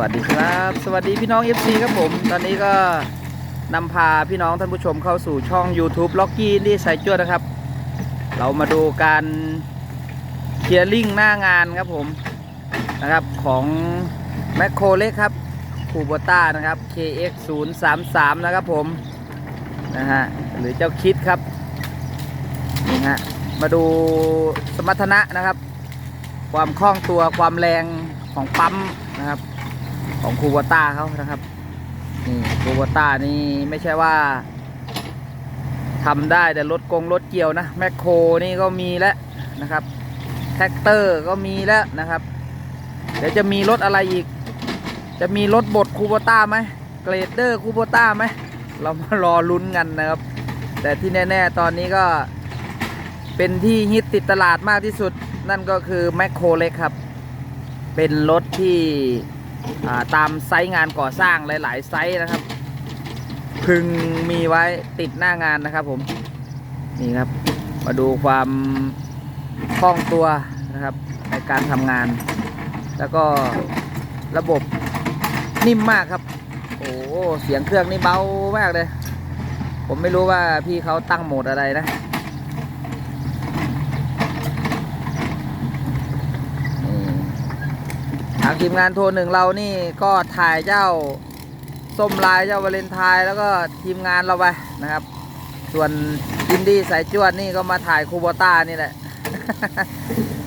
วัสดีครับ สวัสดีพี่น้อง FC ครับผม ตอนนี้ก็นำพาพี่น้องท่านผู้ชมเข้าสู่ช่อง YouTube ล็อกกี้ที่ใส่จวดนะครับ เรามาดูการเคลียร์ลิงหน้างานครับผมนะครับของแมคโครเล็กครับคูโบต้านะครับ KX 0 3 3นะครับผมนะฮะหรือเจ้าคิดครับนี่ฮะมาดูสมรรถนะนะครับ ความคล่องตัวความแรงของปั๊มนะครับ ของคูโบต้าเขานะครับนี่คูโบต้านี่ไม่ใช่ว่าทำได้แต่รถกงรถเกี่ยวนะแมคโครนี่ก็มีแล้วนะครับแท็กเตอร์ก็มีแล้วนะครับ เดี๋ยวจะมีรถอะไรอีก จะมีรถบดคูโบต้าไหมเกรดเดอร์คูโบต้าไหมเรามารอลุ้นกันนะครับ แต่ที่แน่ ๆ ตอนนี้ก็เป็นที่ฮิตติดตลาดมากที่สุด นั่นก็คือแมคโครเล็กครับ เป็นรถที่ ตามไซต์งานก่อสร้างหลาย ๆ ไซต์นะครับ พึงมีไว้ติดหน้างานนะครับผม นี่ครับ มาดูความคล่องตัวนะครับ ในการทำงาน แล้วก็ระบบนิ่มมากครับ โอ้เสียงเครื่องนี่เบามากเลย ผมไม่รู้ว่าพี่เขาตั้งโหมดอะไรนะางทีมงานโทรหนึ่งเรานี่ก็ถ่ายเจ้าส้มลายเจ้าวาเลนไทน์แล้วก็ทีมงานเราไปนะครับ ส่วนอินดี้สายจวดนี่ก็มาถ่ายคูโบต้านี่แหละ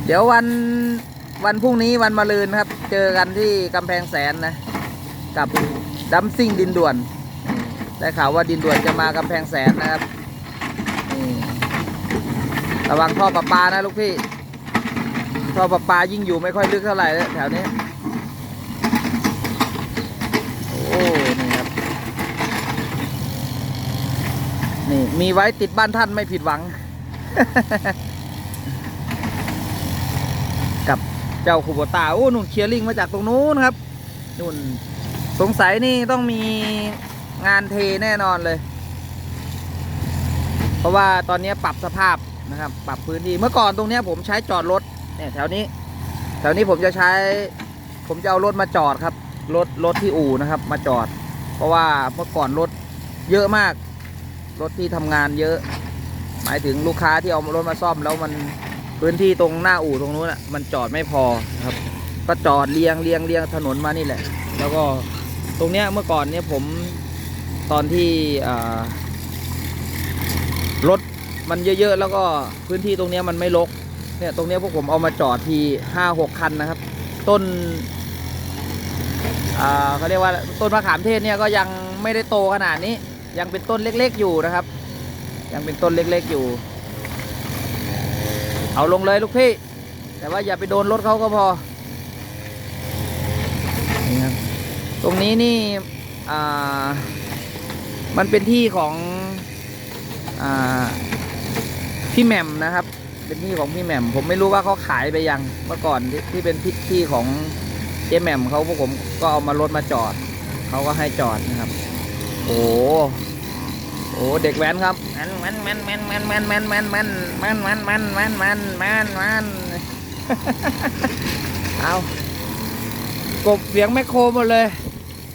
เดี๋ยววันวันพรุ่งนี้วันมะรืนครับ เจอกันที่กำแพงแสนนะ กับดัมซิ่งดินด่วนได้ข่าวว่าดินด่วนจะมากำแพงแสนนะครับระวังท่อประปานะลูกพี่ท่อประปายิ่งอยู่ไม่ค่อยลึกเท่าไหร่แล้วแถวนี้ โอ้ นี่ครับ นี่มีไว้ติดบ้านท่านไม่ผิดหวัง กับเจ้าคูโบตาโอ้นุ่นเคลียร์ลิงมาจากตรงนู้นครับนุ่นสงสัยนี่ต้องมีงานเทแน่นอนเลย เพราะว่าตอนนี้ปรับสภาพนะครับ ปรับพื้นที่เมื่อก่อนตรงเนี้ยผมใช้จอดรถเนี่ยแถวนี้ แถวนี้ผมจะใช้ ผมจะเอารถมาจอดครับรถรถที่อู่นะครับ มาจอด เพราะว่าเมื่อก่อนรถเยอะมาก รถที่ทำงานเยอะ หมายถึงลูกค้าที่เอารถมาซ่อม แล้วมันพื้นที่ตรงหน้าอู่ตรงนู้นอะมันจอดไม่พอครับ ก็จอดเรียงเรียงเรียงถนนมานี่แหละ แล้วก็ตรงเนี้ยเมื่อก่อนเนี่ยผมตอนที่รถมันเยอะๆแล้วก็พื้นที่ตรงเนี้ยมันไม่รกเนี่ยตรงเนี้ยพวกผมเอามาจอดทีห้าหกคันนะครับ ต้นเขาเรียกว่าต้นมะขามเทศเนี่ยก็ยังไม่ได้โตขนาดนี้ ยังเป็นต้นเล็กๆอยู่นะครับ ยังเป็นต้นเล็กๆอยู่ เอาลงเลยลูกพี่ แต่ว่าอย่าไปโดนรถเขาก็พอนี่ครับตรงนี้นี่มันเป็นที่ของอพี่แหม่มนะครับ เป็นที่ของพี่แหม่ม ผมไม่รู้ว่าเขาขายไปยังเมื่อก่อนที่ที่เป็นที่ที่ของเจ๊แหม่มเขาพวกผมก็เอามารถมาจอดเขาก็ให้จอดนะครับ โอ้โอ้เด็กแว้นครับมันมันมันมันมันมันมันมันมันมันมันมันมันมันมันเอากบเสียงแมคโครหมดเลย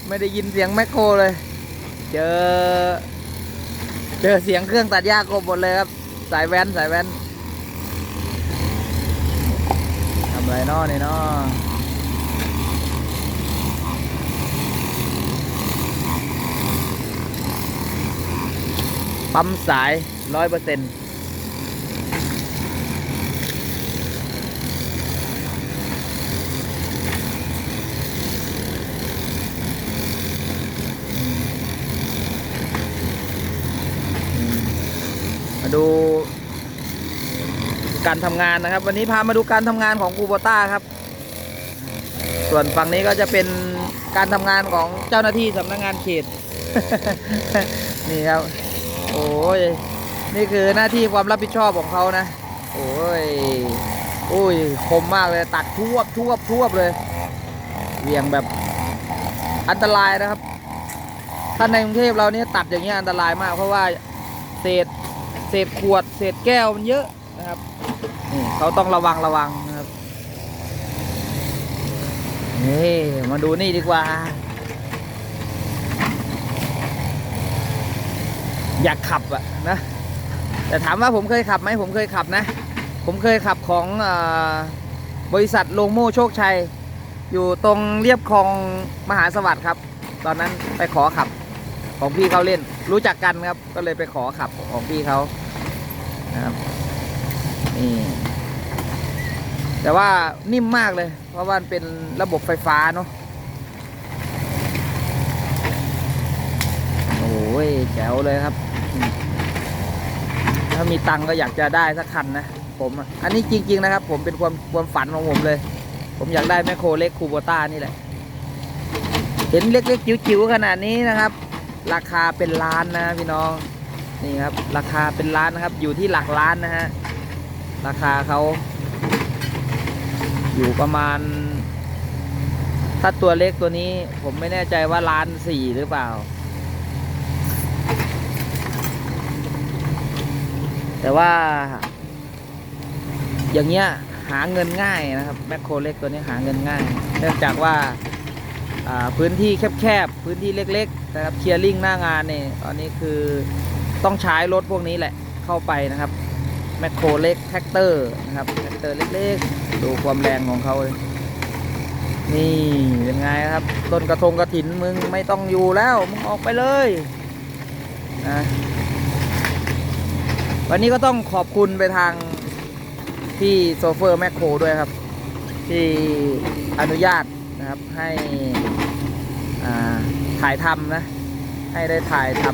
ไม่ได้ยินเสียงแมคโครเลย เจอ เจอเสียงเครื่องตัดหญ้ากบหมดเลยครับ สายแว้นสายแว้นทำไรเนาะนี่เนาะ ปั๊มสายร้อยเปอร์เซ็นต์มาดูการทำงานนะครับ วันนี้พามาดูการทำงานของคูโบต้าครับ ส่วนฝั่งนี้ก็จะเป็นการทำงานของเจ้าหน้าที่สำนักงานเขต นี่ครับ โอ้ย นี่คือหน้าที่ความรับผิดชอบของเขานะ โอ้ย โอ้ย คมมากเลย ตัดทวบทวบทวบเลย เวียงแบบอันตรายนะครับ ถ้าในกรุงเทพเราเนี่ยตัดอย่างเงี้ยอันตรายมาก เพราะว่าเศษเศษขวด เศษแก้วมันเยอะนะครับนี่เขาต้องระวังระวังนะครับ นี่ มาดูนี่ดีกว่า อยากขับอะนะ แต่ถามว่าผมเคยขับไหมผมเคยขับนะ ผมเคยขับของอบริษัทโลโม่โชคชัย อยู่ตรงเรียบคลองมหาสวัสดิ์ครับ ตอนนั้นไปขอขับของพี่เขาเล่น รู้จักกันครับ ก็เลยไปขอขับของพี่เขานะครับนี่แต่ว่านิ่มมากเลย เพราะว่าเป็นระบบไฟฟ้าเนาะโอ้ยแจ๋วเลยครับ ถ้ามีตังก็อยากจะได้สักคันนะ ผมอะอันนี้จริง ๆ นะครับ ผมเป็นความความฝันของผมเลย ผมอยากได้แมคโครเล็กคูโบต้านี่แหละ เห็นเล็กๆจิ๋วๆขนาดนี้นะครับ ราคาเป็นล้านนะพี่น้องนี่ครับ ราคาเป็นล้านนะครับ อยู่ที่หลักล้านนะฮะราคาเขาอยู่ประมาณ ถ้าตัวเล็กตัวนี้ ผมไม่แน่ใจว่าล้านสี่หรือเปล่า แต่ว่า อย่างเงี้ยหาเงินง่ายนะครับแมคโครเล็กตัวนี้หาเงินง่าย เนื่องจากว่าพื้นที่แคบๆ พื้นที่เล็กๆนะครับเคลียร์ลิงหน้างานเนี่ยตอนนี้คือต้องใช้รถพวกนี้แหละเข้าไปนะครับแมคโครเล็กแท็กเตอร์นะครับแท็กเตอร์เล็กๆ ดูความแรงของเขาเลยนี่เป็นไงครับต้นกระทงกระถินมึงไม่ต้องอยู่แล้ว มึงออกไปเลยนะ วันนี้ก็ต้องขอบคุณไปทางพี่โซเฟอร์แมคโครด้วยครับ ที่อนุญาตนะครับให้ถ่ายทำนะ ให้ได้ถ่ายท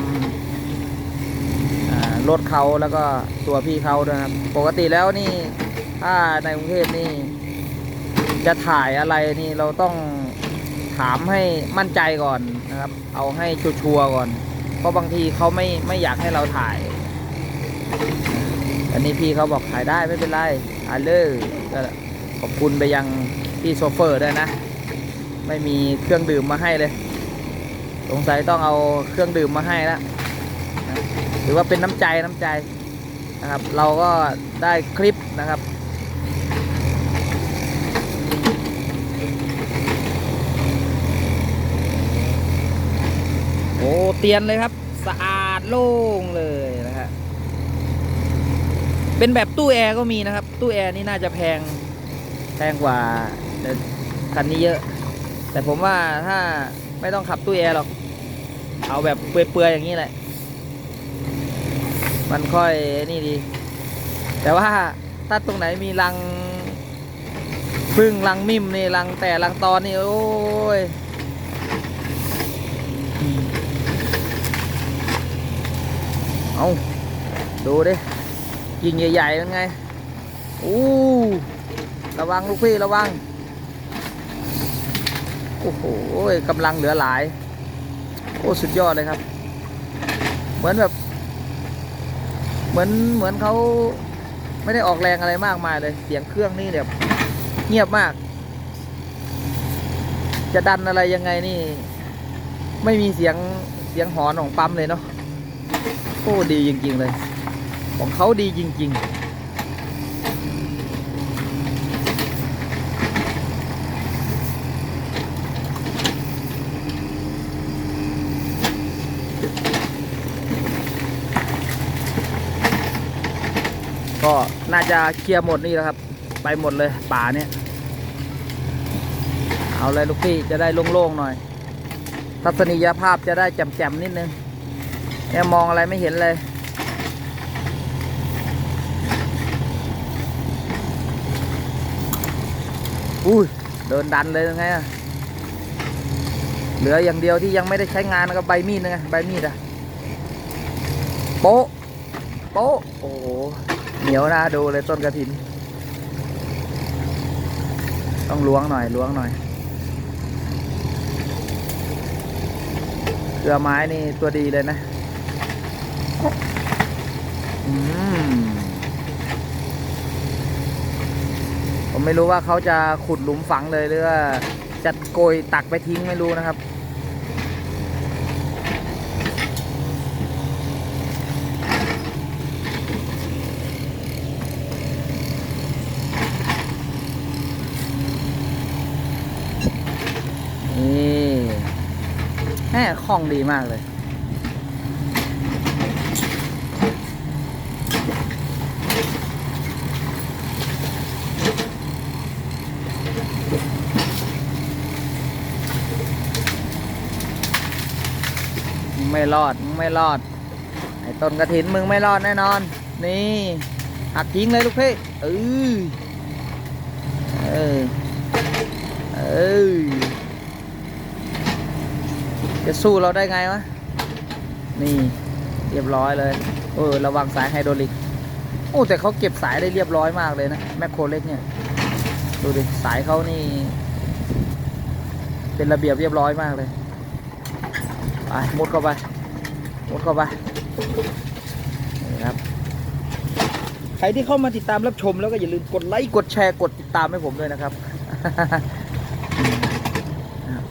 ำอ่ารถเขาแล้วก็ตัวพี่เขาด้วยครับ ปกติแล้วนี่ถ้าในกรุงเทพนี่ จะถ่ายอะไรนี่เราต้องถามให้มั่นใจก่อนนะครับ เอาให้ชัวร์ก่อน เพราะบางทีเขาไม่ไม่อยากให้เราถ่าย อันนี้พี่เขาบอกถ่ายได้ไม่เป็นไรถ่าเลยก็ขอบคุณไปยังพี่โซเฟอร์ด้วยนะ ไม่มีเครื่องดื่มมาให้เลย สงสัยต้องเอาเครื่องดื่มมาให้ล้วนะถือว่าเป็นน้ำใจน้ำใจนะครับ เราก็ได้คลิปนะครับโอ้เตียนเลยครับ สะอาดโล่งเลย เป็นแบบตู้แอร์ก็มีนะครับ ตู้แอร์นี่น่าจะแพงแพงกว่าคันนี้เยอะ แต่ผมว่าถ้าไม่ต้องขับตู้แอร์หรอก เอาแบบเปื่อยๆอย่างนี้แหละ มันค่อยนี่ดี แต่ว่าถ้าตรงไหนมีรังพึ่งรังมิมนี่รังแต่รังตอนนี่โอ้ยเอาดูดิ ยิงใหญ่ๆเป็นไงอู้ระวังลูกพี่ระวัง โอ้โหกำลังเหลือหลาย โอ้สุดยอดเลยครับ เหมือนแบบ เหมือนเหมือนเขาไม่ได้ออกแรงอะไรมากมายเลย เสียงเครื่องนี่แบบเงียบมาก จะดันอะไรยังไงนี่ ไม่มีเสียงเสียงหอนของปั๊มเลยเนาะโอ้ดีจริง ๆ เลย ของเขาดีจริง ๆก็น่าจะเคลียร์หมดนี่แล้วครับ ไปหมดเลยป่าเนี่ย เอาเลยลูกพี่จะได้โล่งๆหน่อย ทัศนียภาพจะได้แจ่มๆนิดนึงเนี่ยมองอะไรไม่เห็นเลย อุ้ยเดินดันเลยยังไงอะเหลืออย่างเดียวที่ยังไม่ได้ใช้งานก็ใบมีดนะไงใบมีดอะโป๊ะโป๊ะโอ้โหเหนียวนะดูเลยต้นกระถิน ต้องล้วงหน่อยล้วงหน่อยเกลือไม้นี่ตัวดีเลยนะ ไม่รู้ว่าเขาจะขุดหลุมฝังเลยหรือว่าจะโกยตักไปทิ้งไม่รู้นะครับ นี่แหมคล่องดีมากเลย ไม่รอดมึงไม่รอด ไอ้ต้นกระถินมึงไม่รอดแน่นอน นี่หักทิ้งเลยลูกพี่เออเออเออจะสู้เราได้ไงวะ นี่เรียบร้อยเลย เออ ระวังสายไฮโดรลิก โอ้ แต่เขาเก็บสายได้เรียบร้อยมากเลยนะ แมคโครเล็กเนี่ย ดูดิ สายเขานี่ เป็นระเบียบเรียบร้อยมากเลย ไปมุดเข้าไปมุดเข้าไปนี่ครับใครที่เข้ามาติดตามรับชมแล้วก็อย่าลืมกดไลค์กดแชร์กดติดตามให้ผมด้วยนะครับ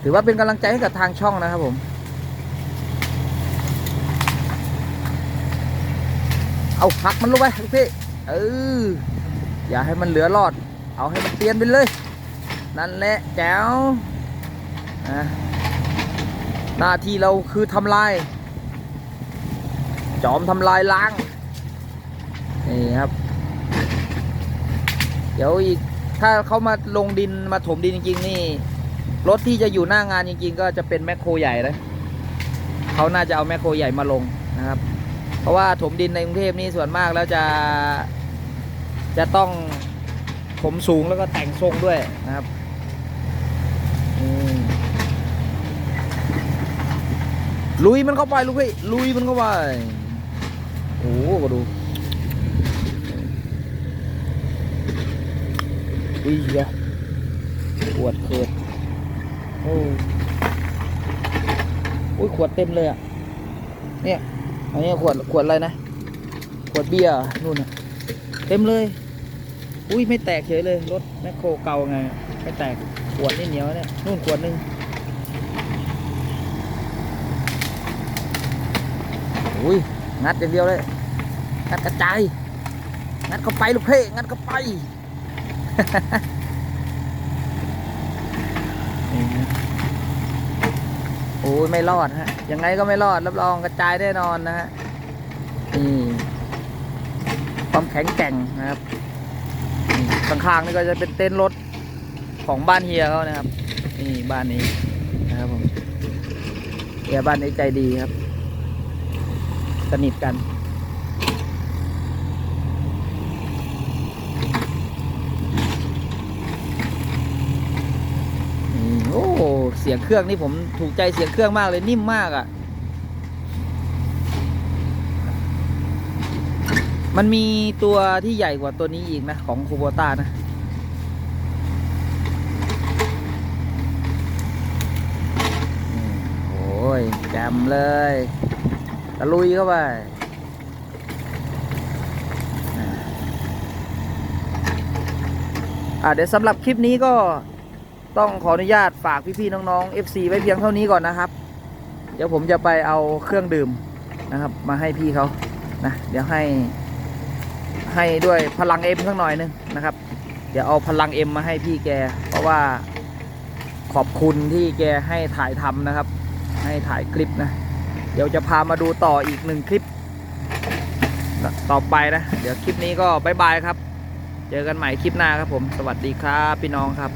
ถือว่าเป็นกำลังใจให้กับทางช่องนะครับผมเอาหักมันลงไปลูกพี่เอออย่าให้มันเหลือรอด เอาให้มันเตียนไปเลย นั่นแหละแจ๋วอะ หน้าที่เราคือทำลาย จอมทำลายล้าง นี่ครับ เดี๋ยวอีก ถ้าเขามาลงดินมาถมดินจริงๆนี่ รถที่จะอยู่หน้างานจริงๆ ก็จะเป็นแมคโครใหญ่นะเขาน่าจะเอาแมคโครใหญ่มาลงนะครับ เพราะว่าถมดินในกรุงเทพนี่ส่วนมากแล้วจะ จะต้องถมสูงแล้วก็แต่งทรงด้วยนะครับอืม ลุยมันเข้าไปลูกพี่ลุยมันเข้าไป โอ้โหก็ดูอุ้ยเหี้ยขวดเขิดโอ้โอ้ยขวดเต็มเลยอะ เนี่ย อันนี้ขวดขวดอะไรนะ ขวดเบียร์นู่นน่ะ เต็มเลย อุ้ยไม่แตกเฉยเลย รถแมคโครเก่าไง ไม่แตก ขวดนี่เหนียวเนี่ย นู่นขวดหนึ่ง อุ้ยงัดอย่างเดียวเลยงัดกระจายงัดเข้าไปลูกเพ่งัดเข้าไปโอ้ยไม่รอดฮะยังไงก็ไม่รอดรับรองกระจายแน่นอนนะฮะนี่ความแข็งแกร่งนะครับข้างๆนี่ก็จะเป็นเต็นท์รถของบ้านเฮียเขานะครับนี่บ้านนี้นะครับผมเฮียบ้านนี้ใจดีครับ สนิทกัน โอ้ เสียงเครื่องนี่ผมถูกใจเสียงเครื่องมากเลยนิ่มมากอะ่ะ มันมีตัวที่ใหญ่กว่าตัวนี้อีกนะ ของคูโบต้านะโอ้ยแจมเลยะลุยเข้าไปอ่าเดี๋ยวสำหรับคลิปนี้ก็ต้องขออนุญาตฝากพี่ๆน้องๆ FC ไว้เพียงเท่านี้ก่อนนะครับ เดี๋ยวผมจะไปเอาเครื่องดื่มนะครับ มาให้พี่เขานะเดี๋ยวให้ให้ด้วยพลังเอ็มสักหน่อยหนึงนะครับ เดี๋ยวเอาพลังเอ็มมาให้พี่แก เพราะว่าขอบคุณที่แกให้ถ่ายทำนะครับ ให้ถ่ายคลิปนะ เดี๋ยวจะพามาดูต่ออีกหนึ่งคลิป ต่อไปนะ เดี๋ยวคลิปนี้ก็บายบายครับ เจอกันใหม่คลิปหน้าครับผม สวัสดีครับพี่น้องครับ